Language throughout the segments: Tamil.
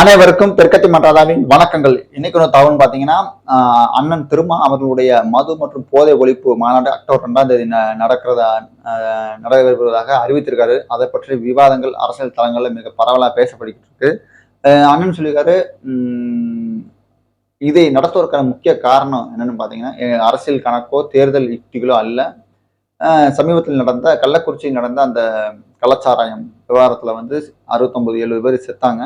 அனைவருக்கும் தெற்கத்தி மன்றாதாவின் வணக்கங்கள். இன்னைக்கு ஒரு தகவல் பார்த்தீங்கன்னா அண்ணன் திருமா அவர்களுடைய மது மற்றும் போதை ஒழிப்பு மாநாடு அக்டோபர் ரெண்டாம் தேதி நடக்கிறதா நடைபெறுவதாக அறிவித்திருக்காரு. அதை பற்றி விவாதங்கள் அரசியல் தளங்களில் மிக பரவலாக பேசப்பட்டுக்கிட்டு இருக்கு. அண்ணன் சொல்லியிருக்காரு இதை நடத்துவதற்கான முக்கிய காரணம் என்னன்னு பார்த்தீங்கன்னா அரசியல் கணக்கோ தேர்தல் யுக்திகளோ அல்ல. சமீபத்தில் நடந்த கள்ளக்குறிச்சியில் நடந்த அந்த கள்ளச்சாராயம் விவகாரத்தில் வந்து அறுபத்தொம்பது எழுபது பேர் செத்தாங்க.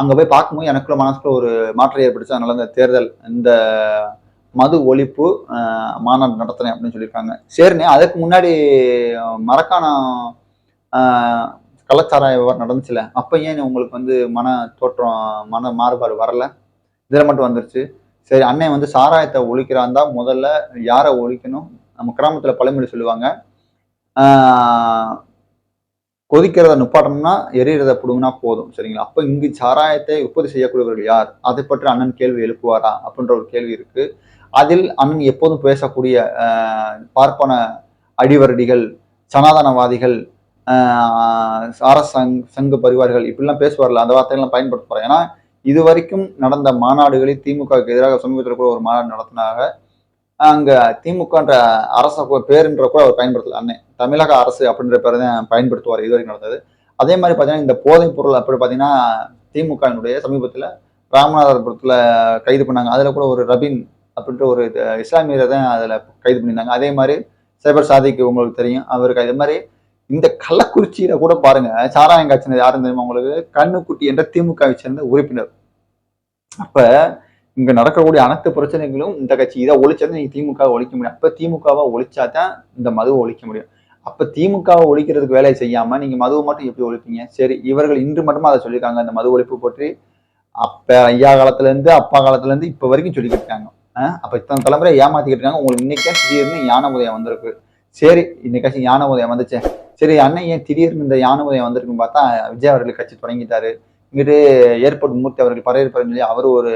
அங்கே போய் பார்க்கும்போது எனக்குள்ள மனசுக்குள்ள ஒரு மாற்றம் ஏற்பட்டுச்சு. அதனால இந்த தேர்தல் இந்த மது ஒழிப்பு மாநாடு நடத்தினேன் அப்படின்னு சொல்லியிருக்காங்க. சரிண்ணே அதுக்கு முன்னாடி மரக்காணம் ஆஹ், நடந்துச்சுல அப்போ ஏன் உங்களுக்கு வந்து மன தோற்றம் மன மாறுபாடு வரல? இதில் மட்டும் வந்துருச்சு. சரி அண்ணன் வந்து சாராயத்தை ஒழிக்கிறாந்தா முதல்ல யாரை ஒழிக்கணும்? நம்ம கிராமத்தில் பழமொழி சொல்லுவாங்க கொதிக்கிறத நுப்பாட்டம்னா எரியறத பிடுங்கினா போதும் சரிங்களா? அப்போ இங்கு சாராயத்தை உற்பத்தி செய்யக்கூடியவர்கள் யார்? அதை பற்றி அண்ணன் கேள்வி எழுப்புவாரா? அப்படின்ற ஒரு கேள்வி இருக்கு. அதில் அண்ணன் எப்போதும் பேசக்கூடிய பார்ப்பன அடிவரடிகள் சனாதனவாதிகள் அரசங் சங்க பரிவார்கள் இப்படிலாம் பேசுவார்ல அந்த வார்த்தைகள்லாம் பயன்படுத்துவார் ஏன்னா இது வரைக்கும் நடந்த மாநாடுகளில் திமுகவுக்கு எதிராக சமீபத்தில் கூட ஒரு மாநாடு நடத்தினாங்க. அங்க திமுகன்ற அரச பேருன்ற கூட அவர் பயன்படுத்தல. அண்ணன் தமிழக அரசு அப்படின்ற பேரை தான் பயன்படுத்துவார். இது வரைக்கும் நடந்தது. அதே மாதிரி பார்த்தீங்கன்னா இந்த போதைப் பொருள் அப்படி பார்த்தீங்கன்னா திமுகவினுடைய சமீபத்தில் ராமநாதபுரத்தில் கைது பண்ணாங்க. அதில் கூட ஒரு ரபின் அப்படின்ற ஒரு இது இஸ்லாமியரை தான் அதில் கைது பண்ணியிருந்தாங்க. அதே மாதிரி சைபர் சாதிக்கு உங்களுக்கு தெரியும் அவருக்கு அதே மாதிரி இந்த கள்ளக்குறிச்சியில கூட பாருங்க சாராயம் காய்ச்சினது யாரும் தெரியுமா உங்களுக்கு? கண்ணுக்குட்டி என்ற திமுகவை சேர்ந்த உறுப்பினர். அப்போ இங்க நடக்கக்கூடிய அனைத்து பிரச்சனைகளும் இந்த கட்சி இதை ஒழிச்சா நீங்க திமுக ஒழிக்க முடியும். அப்ப திமுகவை ஒழிச்சா தான் இந்த மதுவை ஒழிக்க முடியும். அப்ப திமுகவை ஒழிக்கிறதுக்கு வேலையை செய்யாம நீங்க மதுவை மட்டும் எப்படி ஒழிப்பீங்க? சரி இவர்கள் இன்று மட்டும் அதை சொல்லியிருக்காங்க. அந்த மது ஒழிப்பு பற்றி அப்ப ஐயா காலத்துல இருந்து அப்பா காலத்துல இருந்து இப்ப வரைக்கும் சொல்லிக்கிட்டு இருக்காங்க அஹ் அப்ப இத்தனை தலைமுறை ஏமாத்திக்கிட்டு இருக்காங்க. உங்களுக்கு இன்னைக்கே திடீர்னு யானை உதயம் வந்திருக்கு. சரி இன்னைக்காச்சும் யானை உதயம் வந்துச்சு. சரி அண்ணன் ஏன் திடீர்னு இந்த யானை உதயம் வந்திருக்குன்னு பார்த்தா விஜய் அவர்கள் கட்சி தொடங்கிட்டாரு. இங்கிட்டு ஏர்போர்ட் மூர்த்தி அவர்கள் பரையற்பன்னு சொல்லி அவர் ஒரு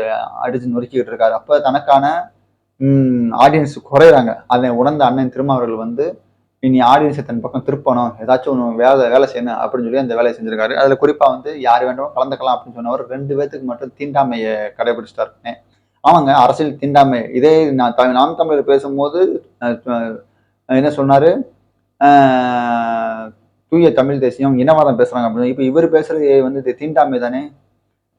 அடிச்சு நொறுக்கிட்டு இருக்காரு. அப்ப தனக்கான ஆடியன்ஸ் குறையிறாங்க. அதை உணர்ந்த அண்ணன் திருமாவர்கள் அவர்கள் வந்து இனி ஆடியன்ஸை தன் பக்கம் திருப்பணும். ஏதாச்சும் ஒன்று வேலை வேலை செய்யணும் அப்படின்னு சொல்லி அந்த வேலையை செஞ்சிருக்காரு. அதில் குறிப்பாக வந்து யார் வேண்டும் கலந்துக்கலாம் அப்படின்னு சொன்னவர் ரெண்டு பேத்துக்கு மட்டும் தீண்டாமையை கடைபிடிச்சிட்டாருனே ஆமாங்க அரசியல் தீண்டாமை. இதே நான் த- நாம் தமிழர் பேசும்போது என்ன சொன்னாரு? தூய தமிழ் தேசியம் இனவாதம் பேசுறாங்க அப்படின்னு. இப்போ இவர் பேசுறது வந்து இது தீண்டாமை தானே?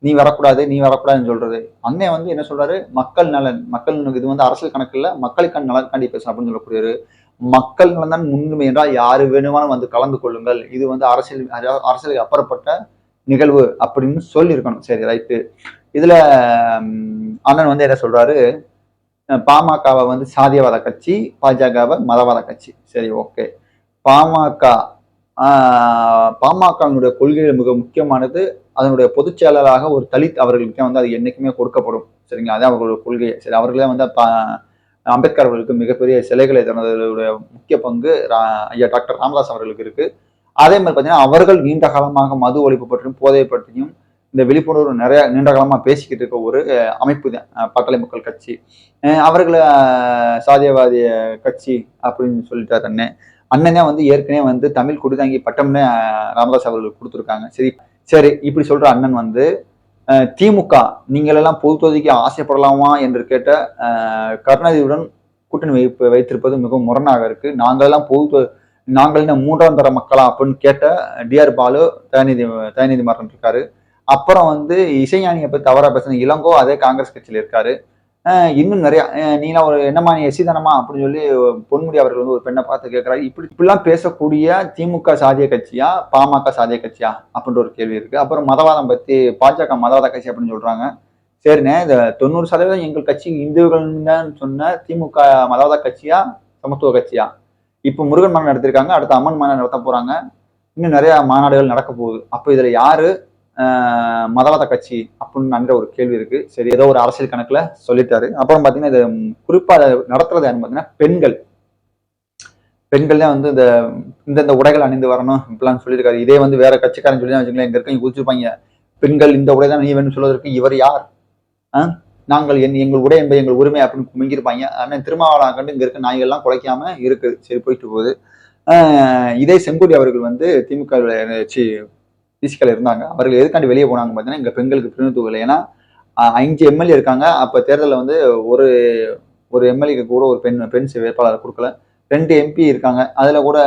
நீ வரக்கூடாது நீ வரக்கூடாதுன்னு சொல்றது. அண்ணன் வந்து என்ன சொல்றாரு? மக்கள் நலன் மக்கள் இது வந்து அரசியல் கணக்கு இல்ல மக்களுக்கான நலன்காண்டி பேசணும் அப்படின்னு சொல்லக்கூடியவர். மக்கள் நலன் தான் முன்னுரிமை என்றால் யாரு வேணுமானும் வந்து கலந்து கொள்ளுங்கள். இது வந்து அரசியல் அரசியலுக்கு அப்புறப்பட்ட நிகழ்வு அப்படின்னு சொல்லியிருக்கணும். சரி ரைட்டு இதுல அண்ணன் வந்து என்ன சொல்றாரு? பாமகவை வந்து சாதியவாத கட்சி பாஜகவை மதவாத கட்சி. சரி ஓகே பாமக பாமகவினுடைய கொள்கைகள் மிக முக்கியமானது அதனுடைய பொதுச் செயலராக ஒரு தலித் அவர்களுக்கு வந்து அது என்னைக்குமே கொடுக்கப்படும். சரிங்களா? அதான் அவர்களுடைய கொள்கை சரி அவர்களே வந்து அம்பேத்கர் அவர்களுக்கு மிகப்பெரிய சிலைகளை தனதுடைய முக்கிய பங்கு ரா- ஐயா டாக்டர் ராமதாஸ் அவர்களுக்கு இருக்கு. அதே மாதிரி பார்த்தீங்கன்னா அவர்கள் நீண்ட காலமாக மது ஒழிப்பு பற்றியும் போதை பற்றியும் இந்த விழிப்புணர்வு நிறைய நீண்ட காலமாக பேசிக்கிட்டு இருக்க ஒரு அமைப்பு தான் அஹ், மக்கள் கட்சி. அவர்களை சாதியவாதிய கட்சி அப்படின்னு சொல்லிட்டாரு அண்ணன் அண்ணனே வந்து ஏற்கனவே வந்து தமிழ் குடிதாங்கி பட்டம்னு ராமதாஸ் அவர்களுக்கு கொடுத்துருக்காங்க. சரி சரி இப்படி சொல்ற அண்ணன் வந்து திமுக நீங்களெல்லாம் பொது தொகுதிக்கு ஆசைப்படலாமா என்று கேட்ட கருணாநிதியுடன் கூட்டணி வைப்பு வைத்திருப்பது மிகவும் முரணாக இருக்கு. நாங்கள் எல்லாம் பொது தொ- நாங்கள் என்ன மூன்றாம் தர மக்களா அப்படின்னு கேட்ட டிஆர் பாலு தயாநிதி தயாநிதி மாறன் இருக்காரு. அப்புறம் வந்து இசைஞானியை பத்தி தவறா பேசுன இளங்கோ அதே காங்கிரஸ் கட்சியில் இருக்காரு. இன்னும் நிறையா நீலாம் ஒரு என்னமா நீ எசிதனமா அப்படின்னு சொல்லி பொன்முடி அவர்கள் வந்து ஒரு பெண்ணை பார்த்து கேட்குறாரு. இப்படி இப்படிலாம் பேசக்கூடிய திமுக சாதிய கட்சியா பாமக சாதிய கட்சியா அப்படின்ற ஒரு கேள்வி இருக்குது அப்புறம் மதவாதம் பற்றி பாஜக மதவாத கட்சி அப்படின்னு சொல்கிறாங்க சரிண்ணே இந்த தொண்ணூறு சதவீதம் எங்கள் கட்சி இந்துக்கள் சொன்ன திமுக மதவாத கட்சியா சமத்துவ கட்சியா? இப்போ முருகன் மாநாடு நடத்திருக்காங்க அடுத்து அம்மன் மாநாடு நடத்த போகிறாங்க இன்னும் நிறையா மாநாடுகள் நடக்க போகுது. அப்போ இதில் யாரு மதவாத கட்சி அப்படின்னு ஒரு கேள்வி இருக்கு. சரி ஏதோ ஒரு அரசியல் கணக்குல சொல்லிட்டாரு. அப்புறம் பாத்தீங்கன்னா இது குறிப்பா நடத்துறது யாருன்னு பாத்தீங்கன்னா பெண்கள். பெண்கள் தான் வந்து இந்த இந்தந்த உடைகள் அணிந்து வரணும் இப்படிலாம் சொல்லியிருக்காரு. இதே வந்து வேற கட்சிக்காரன் சொல்லி தான் வச்சுக்கலாம் எங்க இருக்க குதிச்சிருப்பாங்க. பெண்கள் இந்த உடை தான் நீ வேணும்னு சொல்வதற்கு இவர் யார்? நாங்கள் என் எங்கள் உடை என்பது எங்கள் உரிமை அப்படின்னு குமிங்கிருப்பாங்க. ஆனால் திருமாவளவன் கண்டு இங்க இருக்க நாய்கள்லாம் குலைக்காம இருக்குது சரி போயிட்டு போகுது. இதே செங்கோடி அவர்கள் வந்து திமுக சி இருந்தாங்க. அவர்கள் எதுக்காண்டி வெளியே போனாங்க பார்த்தீங்கன்னா எங்கள் பெண்களுக்கு பிரதிநிதித்துவம் இல்லை ஏன்னா அஞ்சு எம்எல்ஏ இருக்காங்க. அப்போ தேர்தலில் வந்து ஒரு ஒரு எம்எல்ஏக்கு கூட ஒரு பெண் பெண் வேட்பாளர் கொடுக்கல. ரெண்டு எம்பி இருக்காங்க. அதில் கூட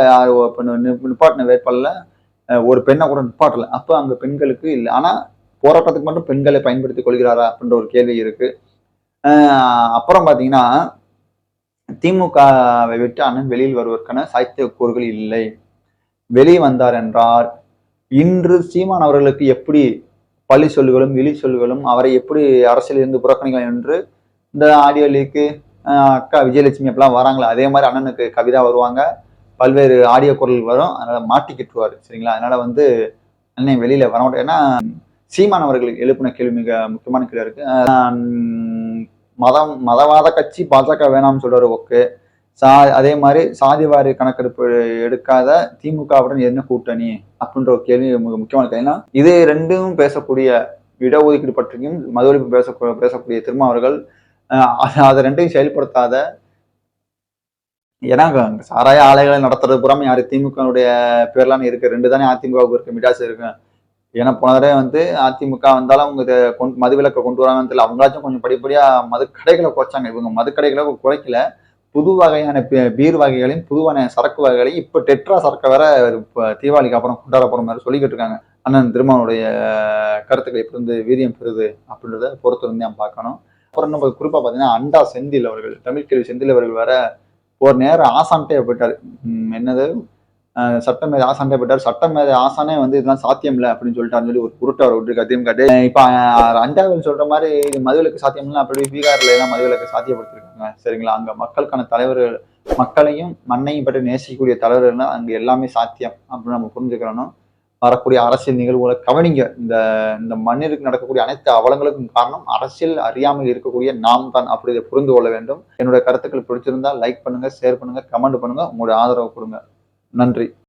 பெண் நிப்பாட்டின வேட்பாளரில் ஒரு பெண்ணை கூட நிப்பாட்டல. அப்போ அங்கே பெண்களுக்கு இல்லை. ஆனால் போராட்டத்துக்கு மட்டும் பெண்களை பயன்படுத்தி கொள்கிறாரா அப்படின்ற ஒரு கேள்வி இருக்கு. அப்புறம் பார்த்தீங்கன்னா திமுகவை விட்டு அண்ணன் வெளியில் வருவதற்கான சாத்தியக்கூறுகள் இல்லை. வெளியே வந்தார் என்றால் இன்று சீமான் அவர்களுக்கு எப்படி பழி சொல்லுகளும் இழி சொல்லுகளும் அவரை எப்படி அரசியல் இருந்து புறக்கணிக்கலாம் என்று இந்த ஆடியோ லீக்கு அக்கா விஜயலட்சுமி அப்படிலாம் வராங்களா அதே மாதிரி அண்ணனுக்கு கவிதா வருவாங்க. பல்வேறு ஆடியோ குரல் வரும். அதனால் மாட்டிக்கிட்டுருவார் சரிங்களா? அதனால் வந்து அண்ணன் வெளியில் வர மாட்டேன். ஏன்னா சீமான் அவர்கள் எழுப்பின கேள்வி மிக முக்கியமான கேள்வி இருக்குது மதம் மதவாத கட்சி பாஜக வேணாம்னு சொல்கிறார் ஓகே சா அதே மாதிரி சாதிவாரி கணக்கெடுப்பு எடுக்காத திமுகவுடன் என்ன கூட்டணி? அப்படின்ற ஒரு கேள்வி மிக முக்கியமான கேள்வி. ஏன்னா இது ரெண்டும் பேசக்கூடிய இடஒதுக்கீடு பற்றியும் மது ஒழிப்பு பேச பேசக்கூடிய திருமாவர்கள் அதை ரெண்டையும் செயல்படுத்தாத ஏன்னா சாராய ஆலைகளை நடத்துறது புறாம யாரு? திமுகனுடைய பேர்லாம் இருக்கு. ரெண்டு தானே அதிமுகவுக்கு இருக்கு மிடாசு இருக்கு. ஏன்னா போன தடவை வந்து அதிமுக வந்தாலும் அவங்க இதை கொண்டு மதுவிலக்கை கொண்டு வராங்கன்னு தெரியல. அவங்களாச்சும் கொஞ்சம் படிப்படியா மதுக்கடைகளை குறைச்சாங்க. இவங்க மதுக்கடைகளை குறைக்கல. புது வகையான பீர் வகைகளையும் புதுவான சரக்கு வகைகளையும் இப்போ டெட்ரா சரக்கை வேற தீபாவளிக்கு அப்புறம் கொண்டாட போகிற மாதிரி சொல்லிக்கிட்டு இருக்காங்க. அண்ணன் திருமாவனுடைய கருத்துக்கள் எப்படி வந்து வீரியம் பெறுது அப்படின்றத பொறுத்து இருந்து நான் பார்க்கணும். அப்புறம் நம்ம குறிப்பாக பார்த்தீங்கன்னா அண்டா செந்தில் அவர்கள் தமிழ் கேள்வி செந்தில் அவர்கள் வேற ஒரு நேரம் ஆசான்ட்டே போயிட்டார். என்னது? சட்டம் மேதை ஆசான்ட்டே போட்டார் சட்டம் மேதை ஆசானே வந்து இதெல்லாம் சாத்தியம் இல்லை அப்படின்னு சொல்லிட்டு சொல்லி ஒரு குருட்டு அவர் விட்டுருக்கு அதிமுக இப்போ அண்டாவில் சொல்ற மாதிரி இது மதுவிலக்கு சாத்தியம் இல்லை அப்படி பீகார்ல எல்லாம் மதுவிலக்கு சாத்தியப்படுத்திருக்காங்க. சரிங்களா? அங்க மக்களுக்கான தலைவர்கள் மக்களையும் மண்ணையும் பற்றி நேசிக்கக்கூடிய தலைவர்கள் அங்க எல்லாமே சாத்தியம் அப்படின்னு நம்ம புரிஞ்சுக்கிறோம் வரக்கூடிய அரசியல் நிகழ்வுகளை கவனிங்க. இந்த இந்த மண்ணிற்கு நடக்கக்கூடிய அனைத்து அவலங்களுக்கும் காரணம் அரசியல் அறியாமல் இருக்கக்கூடிய நாம் தான் அப்படி இதை புரிந்து கொள்ள வேண்டும். என்னுடைய கருத்துக்கள் பிடிச்சிருந்தா லைக் பண்ணுங்க ஷேர் பண்ணுங்க கமெண்ட் பண்ணுங்க. உங்களுடைய ஆதரவு கொடுங்க. நன்றி.